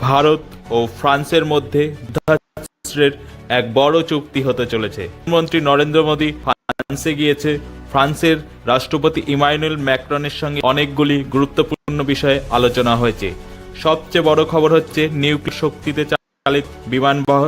ভারত ও ফ্রান্সের মধ্যে এক বড় চুক্তি হতে চলেছে। প্রধানমন্ত্রী নরেন্দ্র মোদী ফ্রান্সে গিয়েছে। ফ্রান্সের রাষ্ট্রপতি ইমানুয়েল ম্যাক্রনের সঙ্গে অনেকগুলি গুরুত্বপূর্ণ বিষয়ে আলোচনা হয়েছে। সবচেয়ে বড় খবর হচ্ছে নিউক্লিয়ার শক্তিতে চালিত বিমানবহ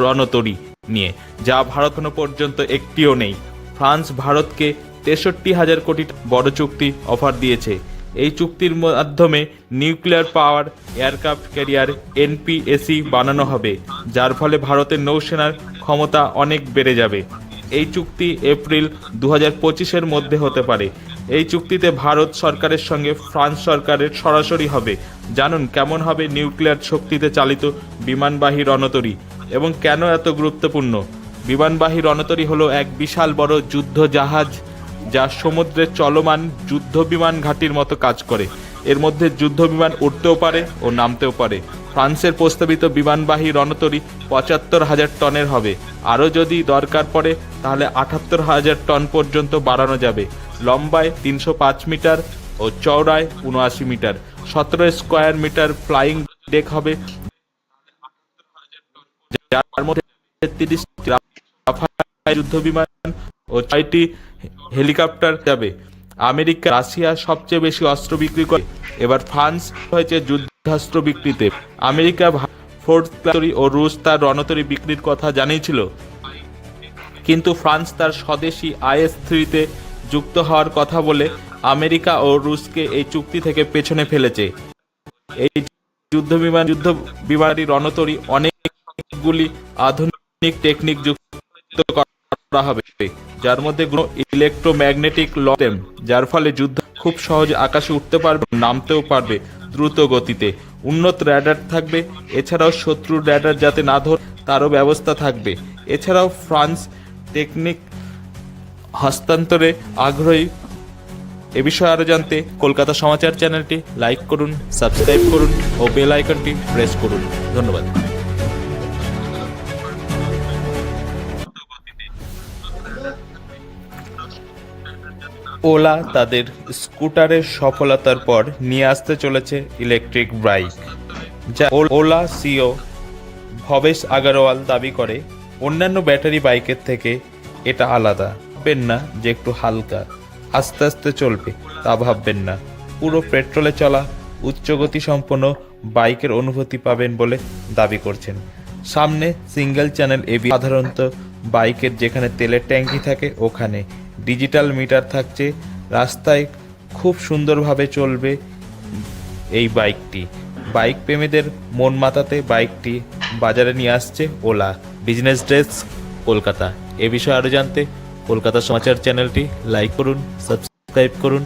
রণতরী নিয়ে, যা ভারত এখনও পর্যন্ত একটিও নেই। ফ্রান্স, ভারতকে তেষট্টি হাজার কোটি বড় চুক্তি অফার দিয়েছে। এই চুক্তির মাধ্যমে nuclear power aircraft carrier NPAC বানানো হবে, যার ফলে ভারতের নৌসেনার ক্ষমতা অনেক বেড়ে যাবে। এই চুক্তি এপ্রিল দু হাজার মধ্যে হতে পারে। এই চুক্তিতে ভারত সরকারের সঙ্গে ফ্রান্স সরকারের সরাসরি হবে। জানুন, কেমন হবে নিউক্লিয়ার শক্তিতে চালিত বিমানবাহী রণতরী এবং কেন এত গুরুত্বপূর্ণ? বিমানবাহী রণতরী হলো এক বিশাল বড় যুদ্ধ জাহাজ যা সমুদ্রে চলমান যুদ্ধ বিমান ঘাঁটির মতো কাজ করে। এর মধ্যে যুদ্ধ বিমান উঠতেও পারে ও নামতেও পারে। ফ্রান্সের প্রস্তাবিত বিমানবাহী রণতরী পঁচাত্তর হাজার টনের হবে। আরও যদি দরকার পড়ে, তাহলে আটাত্তর হাজার টন পর্যন্ত বাড়ানো যাবে। লম্বায় তিনশো পাঁচ মিটার ও চওড়ায় উনআশি মিটার। সতেরো স্কোয়ার মিটার ফ্লাইং ডেক হবে। যার মধ্যে তিরিশটি রাফাল যুদ্ধ বিমান ও ছয়টি হেলিকপ্টার যাবে। আমেরিকা, রাশিয়া সবচেয়ে বেশি অস্ত্র বিক্রি করে। এবার ফ্রান্স হয়েছে যুদ্ধাস্ত্র বিক্রিতে। আমেরিকা ফোর্থ ক্লাসরি ও রুশ তার রণতরী বিক্রির কথা জানিয়েছিল। কিন্তু ফ্রান্স তার স্বদেশী আইএস থ্রিতে যুক্ত হওয়ার কথা বলে আমেরিকা ও রুশকে এই চুক্তি থেকে পেছনে ফেলেছে। এই যুদ্ধ বিমান যুদ্ধ বিমানী রণতরী অনেকগুলি আধুনিক টেকনিক যুক্ত করা হবে। যার মধ্যে ইলেকট্রোম্যাগনেটিক লটেম যার ফলে যুদ্ধ খুব সহজে আকাশে উঠতে পারবে নামতেও পারবে দ্রুত গতিতে। উন্নত র্যাডার থাকবে, এছাড়াও শত্রুর র্যাডার যাতে না ধর, তারও ব্যবস্থা থাকবে। এছাড়াও ফ্রান্স টেকনিক হস্তান্তরে আগ্রহী। এ বিষয়ে আরও জানতে কলকাতা সমাচার চ্যানেলটি লাইক করুন সাবস্ক্রাইব করুন ও বেল আইকনটি প্রেস করুন। ধন্যবাদ। ওলা তাদের স্কুটারের সফলতার পর নিয়ে আসতে চলেছে ইলেকট্রিক বাইক যা ওলা সিও ভবেশ আগারওয়াল দাবি করে, অন্যান্য ব্যাটারি বাইকের থেকে এটা আলাদা। ভাববেন না যে একটু হালকা। আস্তে আস্তে চলবে, তা ভাববেন না। পুরো পেট্রোলে চলা, উচ্চগতি সম্পন্ন বাইকের অনুভূতি পাবেন বলে দাবি করছেন। সামনে সিঙ্গেল চ্যানেল এবি সাধারণত বাইকের যেখানে তেলের ট্যাঙ্কি থাকে, ওখানে। ডিজিটাল মিটার থাকছে। রাস্তায় খুব সুন্দরভাবে চলবে এই বাইকটি। বাইক প্রেমীদের মন মাতাতে বাইকটি বাজারে নিয়ে আসছে ওলা। Business dress Kolkata. এ বিষয়ে আরও জানতে কলকাতা সমাচার চ্যানেলটি লাইক করুন সাবস্ক্রাইব করুন।